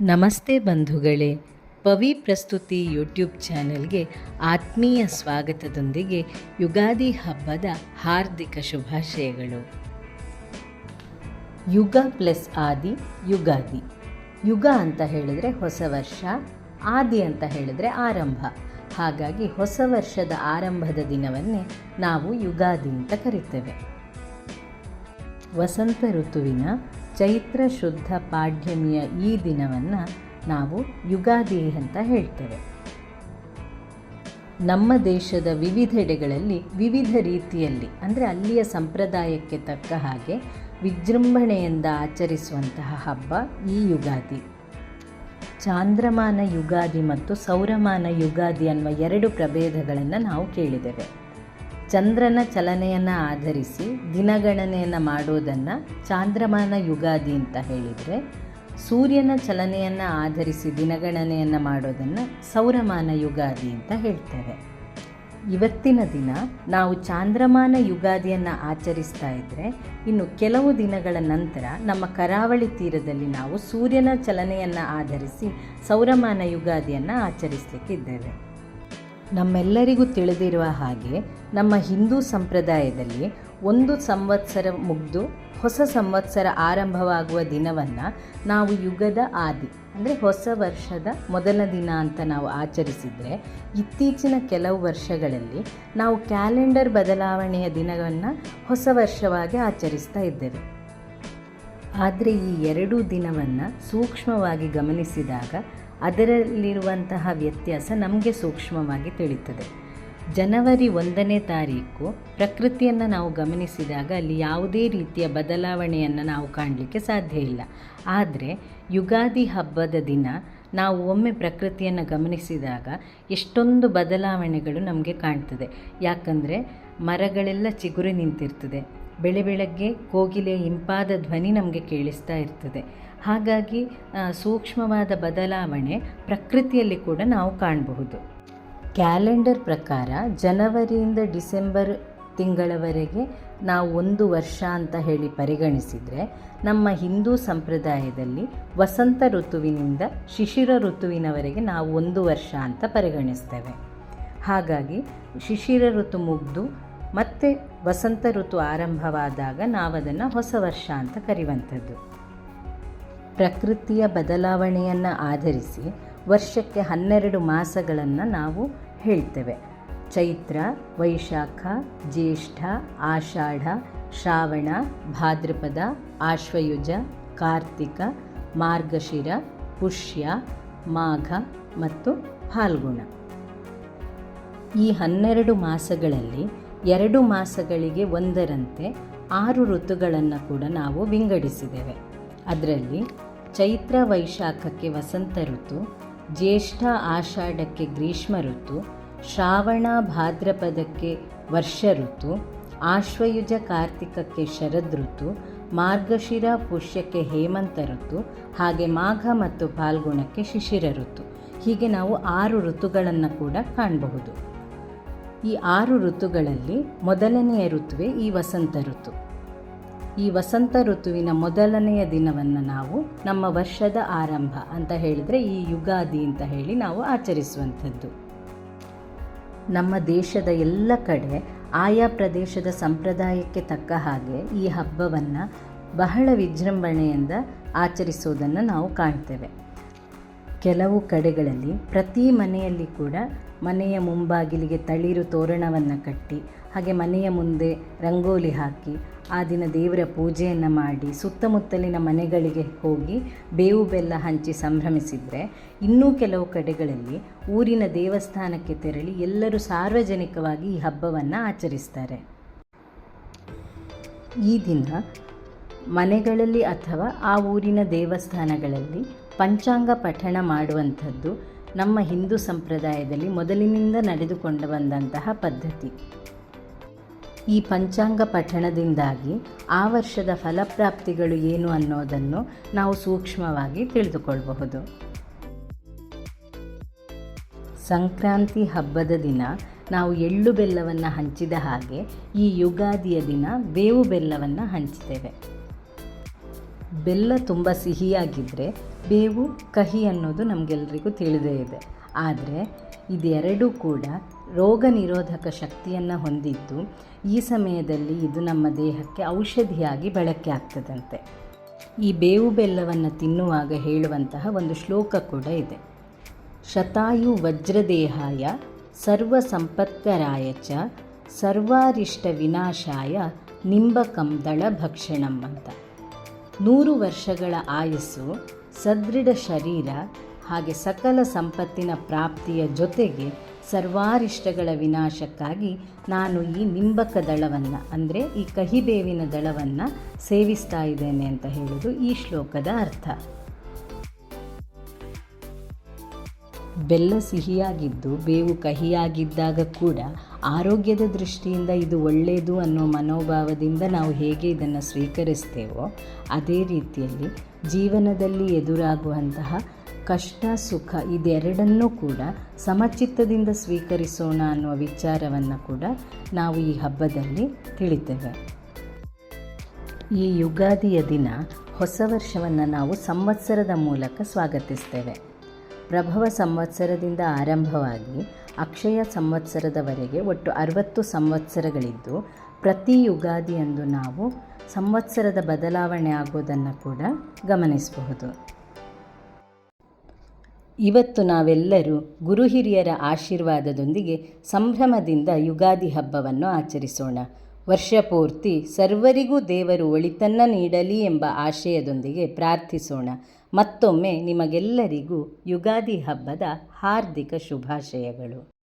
ನಮಸ್ತೆ ಬಂಧುಗಳೇ, ಪವಿ ಪ್ರಸ್ತುತಿ ಯೂಟ್ಯೂಬ್ ಚಾನೆಲ್ಗೆ ಆತ್ಮೀಯ ಸ್ವಾಗತದೊಂದಿಗೆ ಯುಗಾದಿ ಹಬ್ಬದ ಹಾರ್ದಿಕ ಶುಭಾಶಯಗಳು. ಯುಗ ಪ್ಲಸ್ ಆದಿ, ಯುಗಾದಿ. ಯುಗ ಅಂತ ಹೇಳಿದರೆ ಹೊಸ ವರ್ಷ, ಆದಿ ಅಂತ ಹೇಳಿದರೆ ಆರಂಭ. ಹಾಗಾಗಿ ಹೊಸ ವರ್ಷದ ಆರಂಭದ ದಿನವನ್ನೇ ನಾವು ಯುಗಾದಿ ಅಂತ ಕರಿತೇವೆ. ವಸಂತ ಋತುವಿನ ಚೈತ್ರ ಶುದ್ಧ ಪಾಡ್ಯಮಿಯ ಈ ದಿನವನ್ನು ನಾವು ಯುಗಾದಿ ಅಂತ ಹೇಳ್ತೇವೆ. ನಮ್ಮ ದೇಶದ ವಿವಿಧೆಡೆಗಳಲ್ಲಿ ವಿವಿಧ ರೀತಿಯಲ್ಲಿ, ಅಂದರೆ ಅಲ್ಲಿಯ ಸಂಪ್ರದಾಯಕ್ಕೆ ತಕ್ಕ ಹಾಗೆ ವಿಜೃಂಭಣೆಯಿಂದ ಆಚರಿಸುವಂತಹ ಹಬ್ಬ ಈ ಯುಗಾದಿ. ಚಾಂದ್ರಮಾನ ಯುಗಾದಿ ಮತ್ತು ಸೌರಮಾನ ಯುಗಾದಿ ಅನ್ನುವ ಎರಡು ಪ್ರಭೇದಗಳನ್ನು ನಾವು ಕೇಳಿದ್ದೇವೆ. ಚಂದ್ರನ ಚಲನೆಯನ್ನು ಆಧರಿಸಿ ದಿನಗಣನೆಯನ್ನು ಮಾಡೋದನ್ನು ಚಾಂದ್ರಮಾನ ಯುಗಾದಿ ಅಂತ ಹೇಳಿದರೆ, ಸೂರ್ಯನ ಚಲನೆಯನ್ನು ಆಧರಿಸಿ ದಿನಗಣನೆಯನ್ನು ಮಾಡೋದನ್ನು ಸೌರಮಾನ ಯುಗಾದಿ ಅಂತ ಹೇಳ್ತೇವೆ. ಇವತ್ತಿನ ದಿನ ನಾವು ಚಾಂದ್ರಮಾನ ಯುಗಾದಿಯನ್ನು ಆಚರಿಸ್ತಾ ಇದ್ದರೆ ಇನ್ನು ಕೆಲವು ದಿನಗಳ ನಂತರ ನಮ್ಮ ಕರಾವಳಿ ತೀರದಲ್ಲಿ ನಾವು ಸೂರ್ಯನ ಚಲನೆಯನ್ನು ಆಧರಿಸಿ ಸೌರಮಾನ ಯುಗಾದಿಯನ್ನು ಆಚರಿಸಲಿಕ್ಕಿದ್ದೇವೆ. ನಮ್ಮೆಲ್ಲರಿಗೂ ತಿಳಿದಿರುವ ಹಾಗೆ ನಮ್ಮ ಹಿಂದೂ ಸಂಪ್ರದಾಯದಲ್ಲಿ ಒಂದು ಸಂವತ್ಸರ ಮುಗಿದು ಹೊಸ ಸಂವತ್ಸರ ಆರಂಭವಾಗುವ ದಿನವನ್ನು ನಾವು ಯುಗದ ಆದಿ, ಅಂದರೆ ಹೊಸ ವರ್ಷದ ಮೊದಲ ದಿನ ಅಂತ ನಾವು ಆಚರಿಸಿದರೆ ಇತ್ತೀಚಿನ ಕೆಲವು ವರ್ಷಗಳಲ್ಲಿ ನಾವು ಕ್ಯಾಲೆಂಡರ್ ಬದಲಾವಣೆಯ ದಿನವನ್ನು ಹೊಸ ವರ್ಷವಾಗಿ ಆಚರಿಸ್ತಾ ಇದ್ದೇವೆ. ಆದರೆ ಈ ಎರಡೂ ದಿನವನ್ನು ಸೂಕ್ಷ್ಮವಾಗಿ ಗಮನಿಸಿದಾಗ ಅದರಲ್ಲಿರುವಂತಹ ವ್ಯತ್ಯಾಸ ನಮಗೆ ಸೂಕ್ಷ್ಮವಾಗಿ ತಿಳಿಯುತ್ತದೆ ಜನವರಿ ಒಂದನೇ ತಾರೀಕು ಪ್ರಕೃತಿಯನ್ನು ನಾವು ಗಮನಿಸಿದಾಗ ಅಲ್ಲಿ ಯಾವುದೇ ರೀತಿಯ ಬದಲಾವಣೆಯನ್ನು ನಾವು ಕಾಣಲಿಕ್ಕೆ ಸಾಧ್ಯ ಇಲ್ಲ. ಆದರೆ ಯುಗಾದಿ ಹಬ್ಬದ ದಿನ ನಾವು ಒಮ್ಮೆ ಪ್ರಕೃತಿಯನ್ನು ಗಮನಿಸಿದಾಗ ಎಷ್ಟೊಂದು ಬದಲಾವಣೆಗಳು ನಮಗೆ ಕಾಣ್ತದೆ. ಯಾಕಂದರೆ ಮರಗಳೆಲ್ಲ ಚಿಗುರು ನಿಂತಿರ್ತದೆ. ಬೆಳೆ ಬೆಳಗ್ಗೆ ಕೋಗಿಲೆಯ ಇಂಪಾದ ಧ್ವನಿ ನಮಗೆ ಕೇಳಿಸ್ತಾ ಇರ್ತದೆ. ಹಾಗಾಗಿ ಸೂಕ್ಷ್ಮವಾದ ಬದಲಾವಣೆ ಪ್ರಕೃತಿಯಲ್ಲಿ ಕೂಡ ನಾವು ಕಾಣಬಹುದು. ಕ್ಯಾಲೆಂಡರ್ ಪ್ರಕಾರ ಜನವರಿಯಿಂದ ಡಿಸೆಂಬರ್ ತಿಂಗಳವರೆಗೆ ನಾವು ಒಂದು ವರ್ಷ ಅಂತ ಹೇಳಿ ಪರಿಗಣಿಸಿದರೆ, ನಮ್ಮ ಹಿಂದೂ ಸಂಪ್ರದಾಯದಲ್ಲಿ ವಸಂತ ಋತುವಿನಿಂದ ಶಿಶಿರ ಋತುವಿನವರೆಗೆ ನಾವು ಒಂದು ವರ್ಷ ಅಂತ ಪರಿಗಣಿಸ್ತೇವೆ. ಹಾಗಾಗಿ, ಶಿಶಿರ ಋತು ಮುಗಿದು ಮತ್ತೆ ವಸಂತ ಋತು ಆರಂಭವಾದಾಗ ನಾವದನ್ನು ಹೊಸ ವರ್ಷ ಅಂತ ಕರೆಯುವಂಥದ್ದು. ಪ್ರಕೃತಿಯ ಬದಲಾವಣೆಯನ್ನು ಆಧರಿಸಿ ವರ್ಷಕ್ಕೆ ಹನ್ನೆರಡು ಮಾಸಗಳನ್ನು ನಾವು ಹೇಳ್ತೇವೆ. ಚೈತ್ರ, ವೈಶಾಖ, ಜ್ಯೇಷ್ಠ, ಆಷಾಢ, ಶ್ರಾವಣ, ಭಾದ್ರಪದ, ಆಶ್ವಯುಜ, ಕಾರ್ತಿಕ, ಮಾರ್ಗಶಿರ, ಪುಷ್ಯ, ಮಾಘ ಮತ್ತು ಫಾಲ್ಗುಣ. ಈ ಹನ್ನೆರಡು ಮಾಸಗಳಲ್ಲಿ ಎರಡು ಮಾಸಗಳಿಗೆ ಒಂದರಂತೆ ಆರು ಋತುಗಳನ್ನು ಕೂಡ ನಾವು ವಿಂಗಡಿಸಿದ್ದೇವೆ. ಅದರಲ್ಲಿ ಚೈತ್ರ ವೈಶಾಖಕ್ಕೆ ವಸಂತ ಋತು, ಜ್ಯೇಷ್ಠ ಆಷಾಢಕ್ಕೆ ಗ್ರೀಷ್ಮ ಋತು, ಶ್ರಾವಣ ಭಾದ್ರಪದಕ್ಕೆ ವರ್ಷ ಋತು, ಆಶ್ವಯುಜ ಕಾರ್ತಿಕಕ್ಕೆ ಶರದ್ ಋತು, ಮಾರ್ಗಶಿರ ಪುಷ್ಯಕ್ಕೆ ಹೇಮಂತ ಋತು, ಹಾಗೆ ಮಾಘ ಮತ್ತು ಫಾಲ್ಗುಣಕ್ಕೆ ಶಿಶಿರ ಋತು. ಹೀಗೆ ನಾವು ಆರು ಋತುಗಳನ್ನು ಕೂಡ ಕಾಣಬಹುದು. ಈ ಆರು ಋತುಗಳಲ್ಲಿ ಮೊದಲನೆಯ ಋತುವೆ ಈ ವಸಂತ ಋತು. ಈ ವಸಂತ ಋತುವಿನ ಮೊದಲನೆಯ ದಿನವನ್ನು ನಾವು ನಮ್ಮ ವರ್ಷದ ಆರಂಭ ಅಂತ ಹೇಳಿದರೆ ಈ ಯುಗಾದಿ ಅಂತ ಹೇಳಿ ನಾವು ಆಚರಿಸುವಂಥದ್ದು. ನಮ್ಮ ದೇಶದ ಎಲ್ಲ ಕಡೆ, ಆಯಾ ಪ್ರದೇಶದ ಸಂಪ್ರದಾಯಕ್ಕೆ ತಕ್ಕ ಹಾಗೆ ಈ ಹಬ್ಬವನ್ನು ಬಹಳ ವಿಜೃಂಭಣೆಯಿಂದ ಆಚರಿಸೋದನ್ನು ನಾವು ಕಾಣ್ತೇವೆ. ಕೆಲವು ಕಡೆಗಳಲ್ಲಿ ಪ್ರತಿ ಮನೆಯಲ್ಲಿ ಕೂಡ ಮನೆಯ ಮುಂಬಾಗಿಲಿಗೆ ತಳಿರು ತೋರಣವನ್ನು ಕಟ್ಟಿ, ಹಾಗೆ ಮನೆಯ ಮುಂದೆ ರಂಗೋಲಿ ಹಾಕಿ, ಆ ದಿನ ದೇವರ ಪೂಜೆಯನ್ನು ಮಾಡಿ, ಸುತ್ತಮುತ್ತಲಿನ ಮನೆಗಳಿಗೆ ಹೋಗಿ ಬೇವು ಬೆಲ್ಲ ಹಂಚಿ ಸಂಭ್ರಮಿಸಿದರೆ, ಇನ್ನೂ ಕೆಲವು ಕಡೆಗಳಲ್ಲಿ ಊರಿನ ದೇವಸ್ಥಾನಕ್ಕೆ ತೆರಳಿ ಎಲ್ಲರೂ ಸಾರ್ವಜನಿಕವಾಗಿ ಈ ಹಬ್ಬವನ್ನು ಆಚರಿಸ್ತಾರೆ. ಈ ದಿನ ಮನೆಗಳಲ್ಲಿ ಅಥವಾ ಆ ಊರಿನ ದೇವಸ್ಥಾನಗಳಲ್ಲಿ ಪಂಚಾಂಗ ಪಠಣ ಮಾಡುವಂಥದ್ದು ನಮ್ಮ ಹಿಂದೂ ಸಂಪ್ರದಾಯದಲ್ಲಿ ಮೊದಲಿನಿಂದ ನಡೆದುಕೊಂಡು ಬಂದಂತಹ ಪದ್ಧತಿ. ಈ ಪಂಚಾಂಗ ಪಠಣದಿಂದಾಗಿ ಆ ವರ್ಷದ ಫಲಪ್ರಾಪ್ತಿಗಳು ಏನು ಅನ್ನೋದನ್ನು ನಾವು ಸೂಕ್ಷ್ಮವಾಗಿ ತಿಳಿದುಕೊಳ್ಳಬಹುದು ಸಂಕ್ರಾಂತಿ ಹಬ್ಬದ ದಿನ ನಾವು ಎಳ್ಳು ಬೆಲ್ಲವನ್ನು ಹಂಚಿದ ಹಾಗೆ ಈ ಯುಗಾದಿಯ ದಿನ ಬೇವು ಬೆಲ್ಲವನ್ನು ಹಂಚ್ತೇವೆ ಬೆಲ್ಲ ತುಂಬ ಸಿಹಿಯಾಗಿದ್ದರೆ ಬೇವು ಕಹಿ ಅನ್ನೋದು ನಮಗೆಲ್ಲರಿಗೂ ತಿಳಿದೇ ಇದೆ. ಆದರೆ ಇದೆರಡೂ ಕೂಡ ರೋಗ ನಿರೋಧಕ ಶಕ್ತಿಯನ್ನು ಹೊಂದಿದ್ದು ಈ ಸಮಯದಲ್ಲಿ ಇದು ನಮ್ಮ ದೇಹಕ್ಕೆ ಔಷಧಿಯಾಗಿ ಬಳಕೆ ಆಗ್ತದಂತೆ. ಈ ಬೇವು ಬೆಲ್ಲವನ್ನು ತಿನ್ನುವಾಗ ಹೇಳುವಂತಹ ಒಂದು ಶ್ಲೋಕ ಕೂಡ ಇದೆ. ಶತಾಯು ವಜ್ರದೇಹಾಯ ಸರ್ವ ಸಂಪತ್ಕರಾಯ ಚ ಸರ್ವಾರಿಷ್ಟ ವಿನಾಶಾಯ ನಿಂಬಕಂ ದಳ ಭಕ್ಷಣಂ ಅಂತ. ನೂರು ವರ್ಷಗಳ ಆಯಸ್ಸು ಸದೃಢ ಶರೀರ ಹಾಗೆ ಸಕಲ ಸಂಪತ್ತಿನ ಪ್ರಾಪ್ತಿಯ ಜೊತೆಗೆ ಸರ್ವಾರಿಷ್ಟಗಳ ವಿನಾಶಕ್ಕಾಗಿ ನಾನು ಈ ನಿಂಬಕ ದಳವನ್ನು, ಅಂದರೆ ಈ ಕಹಿಬೇವಿನ ದಳವನ್ನು ಸೇವಿಸ್ತಾ ಇದ್ದೇನೆ ಅಂತ ಹೇಳೋದು ಈ ಶ್ಲೋಕದ ಅರ್ಥ. ಬೆಲ್ಲ ಸಿಹಿಯಾಗಿದ್ದು, ಬೇವು ಕಹಿಯಾಗಿದ್ದಾಗ ಕೂಡ ಆರೋಗ್ಯದ ದೃಷ್ಟಿಯಿಂದ ಇದು ಒಳ್ಳೆಯದು ಅನ್ನೋ ಮನೋಭಾವದಿಂದ ನಾವು ಹೇಗೆ ಇದನ್ನು ಸ್ವೀಕರಿಸ್ತೇವೋ ಅದೇ ರೀತಿಯಲ್ಲಿ ಜೀವನದಲ್ಲಿ ಎದುರಾಗುವಂತಹ ಕಷ್ಟ, ಸುಖ ಇದೆರಡನ್ನೂ ಕೂಡ ಸಮಚಿತ್ತದಿಂದ ಸ್ವೀಕರಿಸೋಣ ಅನ್ನುವ ವಿಚಾರವನ್ನು ಕೂಡ ನಾವು ಈ ಹಬ್ಬದಲ್ಲಿ ತಿಳಿತೇವೆ. ಈ ಯುಗಾದಿಯ ದಿನ ಹೊಸ ವರ್ಷವನ್ನು ನಾವು ಸಂವತ್ಸರದ ಮೂಲಕ ಸ್ವಾಗತಿಸ್ತೇವೆ. ಪ್ರಭವ ಸಂವತ್ಸರದಿಂದ ಆರಂಭವಾಗಿ ಅಕ್ಷಯ ಸಂವತ್ಸರದವರೆಗೆ ಒಟ್ಟು ಅರವತ್ತು ಸಂವತ್ಸರಗಳಿದ್ದು, ಪ್ರತಿ ಯುಗಾದಿಯಂದು ನಾವು ಸಂವತ್ಸರದ ಬದಲಾವಣೆ ಆಗೋದನ್ನು ಕೂಡ ಗಮನಿಸಬಹುದು. ಇವತ್ತು ನಾವೆಲ್ಲರೂ ಗುರು ಹಿರಿಯರ ಆಶೀರ್ವಾದದೊಂದಿಗೆ ಸಂಭ್ರಮದಿಂದ ಯುಗಾದಿ ಹಬ್ಬವನ್ನು ಆಚರಿಸೋಣ. ವರ್ಷಪೂರ್ತಿ ಸರ್ವರಿಗೂ ದೇವರು ಒಳಿತನ್ನ ನೀಡಲಿ ಎಂಬ ಆಶಯದೊಂದಿಗೆ ಪ್ರಾರ್ಥಿಸೋಣ. ಮತ್ತೊಮ್ಮೆ ನಿಮಗೆಲ್ಲರಿಗೂ ಯುಗಾದಿ ಹಬ್ಬದ ಹಾರ್ದಿಕ ಶುಭಾಶಯಗಳು.